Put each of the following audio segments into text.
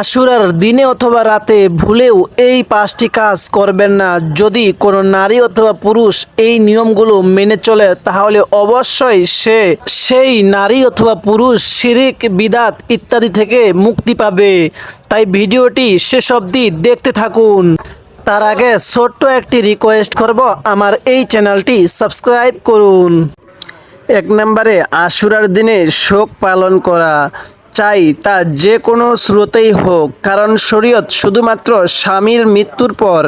আশুরার দিনে অথবা রাতে ভুলেও এই পাঁচটি কাজ করবেন না। যদি কোনো নারী অথবা পুরুষ এই নিয়মগুলো মেনে চলে, তাহলে অবশ্যই সে সেই নারী অথবা পুরুষ শিরিক, বিদাত ইত্যাদি থেকে মুক্তি পাবে। তাই ভিডিওটি শেষ অবধি দেখতে থাকুন। তার আগে ছোট্ট একটি রিকোয়েস্ট করব, আমার এই চ্যানেলটি সাবস্ক্রাইব করুন। এক নম্বরে, আশুরার দিনে শোক পালন করা। চাই তা যে কোনো স্রোতেই হোক, কারণ শরীয়ত শুধুমাত্র স্বামীর মৃত্যুর পর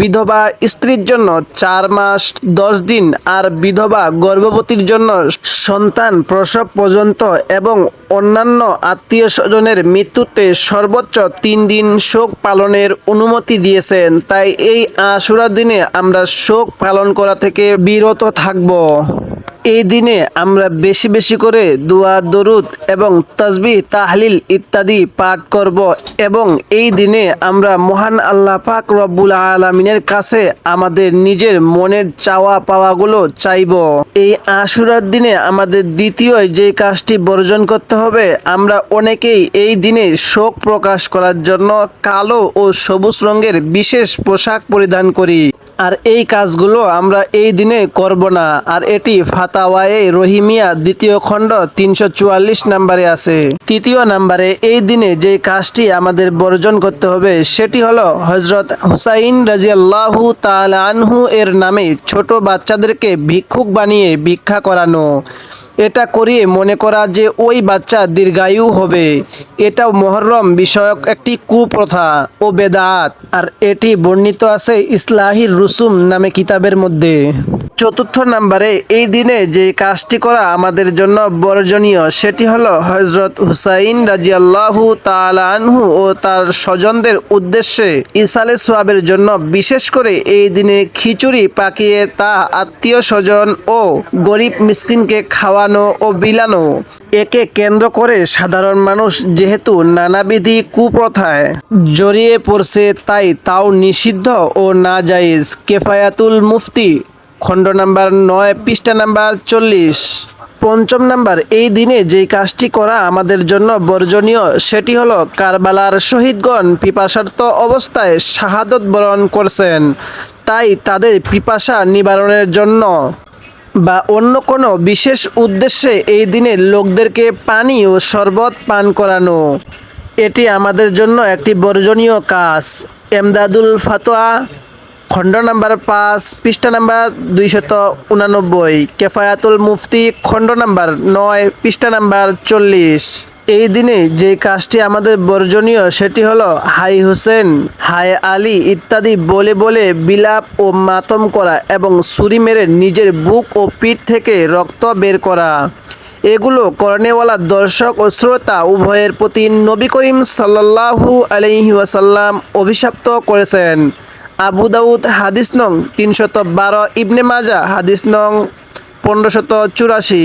বিধবা স্ত্রীর জন্য চার মাস, দশ দিন আর বিধবা গর্ভবতীর জন্য সন্তান প্রসব পর্যন্ত এবং অন্যান্য আত্মীয় স্বজনের মৃত্যুতে সর্বোচ্চ তিন দিন শোক পালনের অনুমতি দিয়েছেন। তাই এই আশুরার দিনে আমরা শোক পালন করা থেকে বিরত থাকব। এই দিনে আমরা বেশি বেশি করে দোয়া, দরুদ এবং তসবি তাহলিল ইত্যাদি পাঠ করব এবং এই দিনে আমরা মহান আল্লাহ পাক রব্বুল আলমিনের কাছে আমাদের নিজের মনের চাওয়া পাওয়াগুলো চাইব। এই আশুরার দিনে আমাদের দ্বিতীয় যে কাজটি বর্জন করতে হবে, আমরা অনেকেই এই দিনে শোক প্রকাশ করার জন্য কালো ও সবুজ রঙের বিশেষ পোশাক পরিধান করি। আর এই কাজগুলো আমরা এই দিনে করব না। আর এটি ফাতাওয়ায়ে রহিমিয়া দ্বিতীয় খণ্ড তিনশো চুয়াল্লিশ নাম্বারে আছে। তৃতীয় নাম্বারে এই দিনে যে কাজটি আমাদের বর্জন করতে হবে, সেটি হলো হজরত হুসাইন রাজিয়াল্লাহু আনহু এর নামে ছোট বাচ্চাদেরকে ভিক্ষুক বানিয়ে ভিক্ষা করানো। এটা করিয়ে মনে করা যে ওই বাচ্চা দীর্ঘায়ু হবে। এটাও মহরম বিষয়ক একটি কুপ্রথা ও বেদাত। আর এটি বর্ণিত আছে ইসলাহির রুসুম নামে কিতাবের মধ্যে। চতুর্থ নাম্বারে এই দিনে যে কাজটি করা আমাদের জন্য বর্জনীয়, সেটি হলো হজরত হুসাইন রাজিয়াল্লাহু আনহু ও তার স্বজনদের উদ্দেশ্যে ইসালে সোয়াবের জন্য বিশেষ করে এই দিনে খিচুড়ি পাকিয়ে তা আত্মীয় স্বজন ও গরিব মিসকিনকে খাওয়ানো ও বিলানো। একে কেন্দ্র করে সাধারণ মানুষ যেহেতু নানাবিধি কুপ্রথায় জড়িয়ে পড়ছে, তাই তাও নিষিদ্ধ ও না জায়েজ কেফায়াতুল মুফতি খণ্ড নাম্বার নয়, পৃষ্ঠা নাম্বার চল্লিশ। পঞ্চম নাম্বার, এই দিনে যেই কাজটি করা আমাদের জন্য বর্জনীয়, সেটি হলো কারবালার শহীদগণ পিপাসার্ত অবস্থায় শাহাদত বরণ করছেন। তাই তাদের পিপাসা নিবারণের জন্য বা অন্য কোনো বিশেষ উদ্দেশ্যে এই দিনে লোকদেরকে পানি ও শরবত পান করানো। এটি আমাদের জন্য একটি বর্জনীয় কাজ। এমদাদুল ফাতোয়া খণ্ড নাম্বার পাঁচ, পৃষ্ঠা নাম্বার দুইশত উনানব্বই, কেফায়াতুল মুফতি খণ্ড নাম্বার নয়, পৃষ্ঠা নাম্বার চল্লিশ। এই দিনে যে কাজটি আমাদের বর্জনীয় সেটি হলো হাই হোসেন, হাই আলী ইত্যাদি বলে বলে বিলাপ ও মাতম করা এবং ছুরি মেরে নিজের বুক ও পিঠ থেকে রক্ত বের করা। এগুলো করণেওয়ালা দর্শক ও শ্রোতা উভয়ের প্রতি নবী করিম সাল্লাহু আলাইহি ওয়াসাল্লাম অভিশপ্ত করেছেন। আবু দাউদ হাদিস নং তিনশত বারো, ইবনে মাজা হাদিস নং পনেরোশত চুরাশি।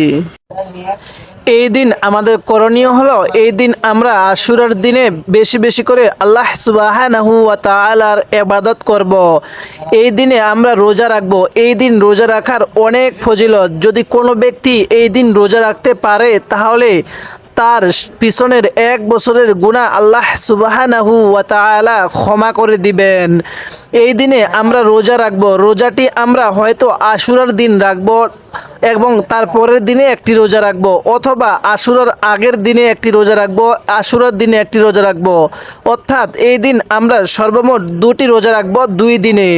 এই দিন আমাদের করণীয় হলো, এই দিন আমরা আশুরার দিনে বেশি বেশি করে আল্লাহ সুবাহানাহু ইবাদত করব। এই দিনে আমরা রোজা রাখব। এই দিন রোজা রাখার অনেক ফজিলত। যদি কোনো ব্যক্তি এই দিন রোজা রাখতে পারে, তাহলে তার পিছনের এক বছরের গুণা আল্লাহ সুবাহানাহু ওয়া তাআলা ক্ষমা করে দিবেন। এই দিনে আমরা রোজা রাখব। রোজাটি আমরা হয়তো আশুরার দিন রাখব এবং তার পরের দিনে একটি রোজা রাখব অথবা আশুরার আগের দিনে একটি রোজা রাখব, আশুরার দিনে একটি রোজা রাখব। অর্থাৎ এই দিন আমরা সর্বমোট দুটি রোজা রাখব দুই দিনে।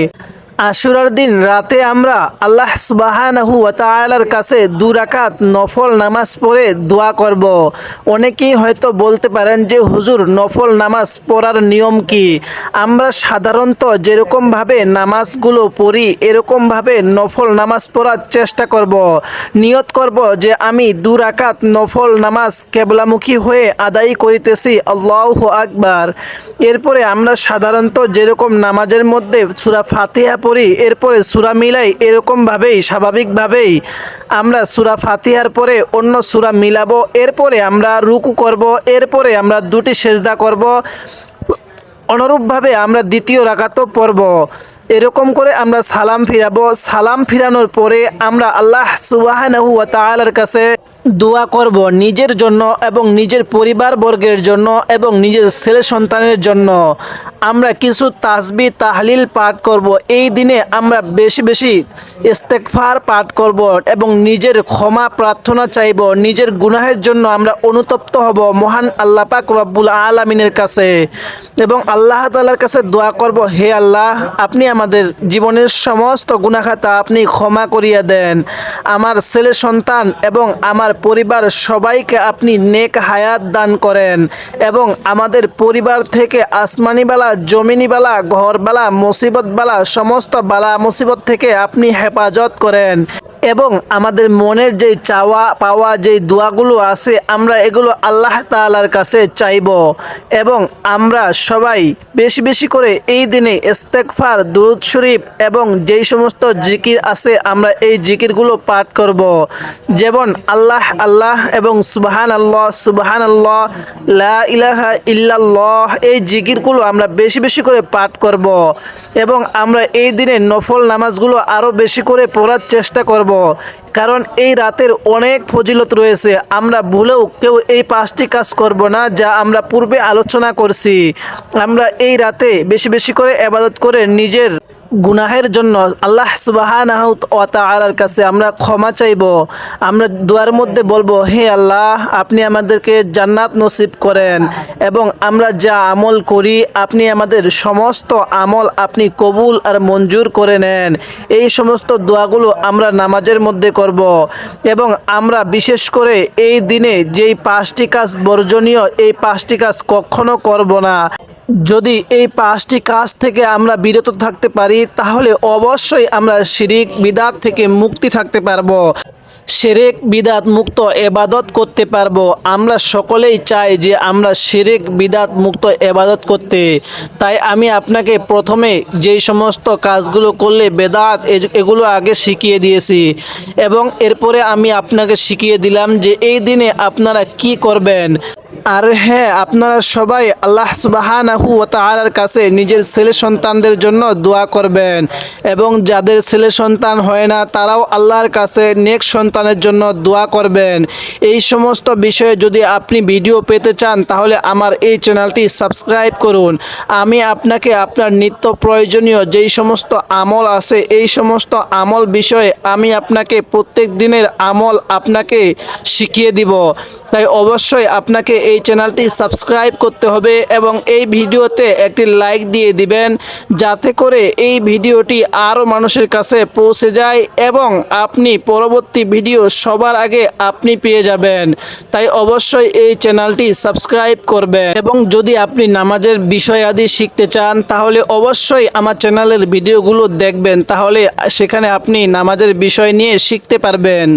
আশুরার দিন রাতে আমরা আল্লাহ সুবাহানাহু ওয়া কাছে দু রাকাত নফল নামাজ পড়ে দোয়া করব। অনেকেই হয়তো বলতে পারেন যে, হুজুর, নফল নামাজ পড়ার নিয়ম কি? আমরা সাধারণত যেরকমভাবে নামাজগুলো পড়ি, এরকমভাবে নফল নামাজ পড়ার চেষ্টা করব। নিয়ত করব যে, আমি দু রাকাত নফল নামাজ কেবলামুখী হয়ে আদায় করিতেছি, আল্লাহ আকবার। এরপরে আমরা সাধারণত যেরকম নামাজের মধ্যে সুরা ফাতিহা পড়ি এরপরে সুরা মিলাই এরকমভাবেই, স্বাভাবিকভাবেই আমরা সুরা ফাতিহার পরে অন্য সুরা মিলাবো, এরপরে আমরা রুকু করব, এরপরে আমরা দুটি সেজদা করব, অনুরূপভাবে আমরা দ্বিতীয় রাকাতও পড়ব। এরকম করে আমরা সালাম ফিরাবো। সালাম ফিরানোর পরে আমরা আল্লাহ ওয়া কাছে দোয়া করব নিজের জন্য এবং নিজের পরিবারবর্গের জন্য এবং নিজের ছেলে সন্তানের জন্য। আমরা কিছু তাসবি, তাহলিল পাঠ করব। এই দিনে আমরা বেশি বেশি ইস্তেকফার পাঠ করব এবং নিজের ক্ষমা প্রার্থনা চাইব। নিজের গুনাহের জন্য আমরা অনুতপ্ত হব মহান আল্লাহ পাক রব্বুল আলমিনের কাছে। এবং আল্লাহ তালার কাছে দোয়া করব, হে আল্লাহ, আপনি আমাদের জীবনের সমস্ত গুনাখাতা আপনি ক্ষমা করিয়া দেন। আমার ছেলে সন্তান এবং আমার পরিবার সবাইকে আপনি নেক হায়াত দান করেন এবং আমাদের পরিবার থেকে আসমানিবালা, জমিনিবালা, ঘরবালা, মুসিবতবালা, সমস্ত বালা মুসিবত থেকে আপনি হেফাজত করেন। এবং আমাদের মনের যে চাওয়া, পাওয়া যে দোয়াগুলো আছে, আমরা এগুলো আল্লাহ তাআলার কাছে চাইব। এবং আমরা সবাই বেশি বেশি করে এই দিনে ইস্তেকফার দুরুদ শরীফ এবং যেই সমস্ত জিকির আছে, আমরা এই জিকিরগুলো পাঠ করব। যেমন আল্লাহ আল্লাহ এবং সুবহান আল্লাহ সুবহান আল্লাহ লা ইলাহা ইল্লাল্লাহ, এই জিকিরগুলো আমরা বেশি বেশি করে পাঠ করব। এবং আমরা এই দিনে নফল নামাজগুলো আরও বেশি করে পড়ার চেষ্টা করব। কারণ এই রাতের অনেক ফজিলত রয়েছে। আমরা ভুলেও কেউ এই পাঁচটি কাজ করব না, যা আমরা পূর্বে আলোচনা করছি। আমরা এই রাতে বেশি বেশি করে আবাদত করে নিজের গুনাহের জন্য আল্লাহ সুবাহানাহ তালার কাছে আমরা ক্ষমা চাইব। আমরা দুয়ার মধ্যে বলব, হে আল্লাহ, আপনি আমাদেরকে জান্নাত নসিব করেন এবং আমরা যা আমল করি, আপনি আমাদের সমস্ত আমল আপনি কবুল আর মঞ্জুর করে নেন। এই সমস্ত দোয়াগুলো আমরা নামাজের মধ্যে করব এবং আমরা বিশেষ করে এই দিনে যেই পাঁচটি কাজ বর্জনীয়, এই পাঁচটি কাজ কখনো করব না। যদি এই পাঁচটি কাজ থেকে আমরা বিরত থাকতে পারি, তাহলে অবশ্যই আমরা শিরিক বিদাত থেকে মুক্তি থাকতে পারব। শিরেক বিদাত মুক্ত এবাদত করতে পারব। আমরা সকলেই চাই যে আমরা শিরেক বিদাত মুক্ত এবাদত করতে। তাই আমি আপনাকে প্রথমে যেই সমস্ত কাজগুলো করলে বেদাত এগুলো আগে শিখিয়ে দিয়েছি। এবং এরপরে আমি আপনাকে শিখিয়ে দিলাম যে এই দিনে আপনারা কি করবেন। আর হ্যাঁ আপনারা সবাই আল্লাহ সুবাহানাহু ও তাআলার কাছে নিজের ছেলে সন্তানদের জন্য দোয়া করবেন এবং যাদের ছেলে সন্তান হয় না, তারাও আল্লাহর কাছে নেক্সট সন্তানের জন্য দোয়া করবেন। এই সমস্ত বিষয়ে যদি আপনি ভিডিও পেতে চান, তাহলে আমার এই চ্যানেলটি সাবস্ক্রাইব করুন। আমি আপনাকে আপনার নিত্য প্রয়োজনীয় যেই সমস্ত আমল আছে, এই সমস্ত আমল বিষয়ে আমি আপনাকে প্রত্যেক দিনের আমল আপনাকে শিখিয়ে দিব। তাই অবশ্যই আপনাকে এই চ্যানেলটি সাবস্ক্রাইব করতে হবে এবং এই ভিডিওতে একটি লাইক দিয়ে দিবেন, যাতে করে এই ভিডিওটি আরও মানুষের কাছে পৌঁছে যায় এবং আপনি পরবর্তী ভিডিও সবার আগে আপনি পেয়ে যাবেন। তাই অবশ্যই এই চ্যানেলটি সাবস্ক্রাইব করবেন। এবং যদি আপনি নামাজের বিষয়াদি শিখতে চান, তাহলে অবশ্যই আমার চ্যানেলের ভিডিওগুলো দেখবেন। তাহলে সেখানে আপনি নামাজের বিষয় নিয়ে শিখতে পারবেন।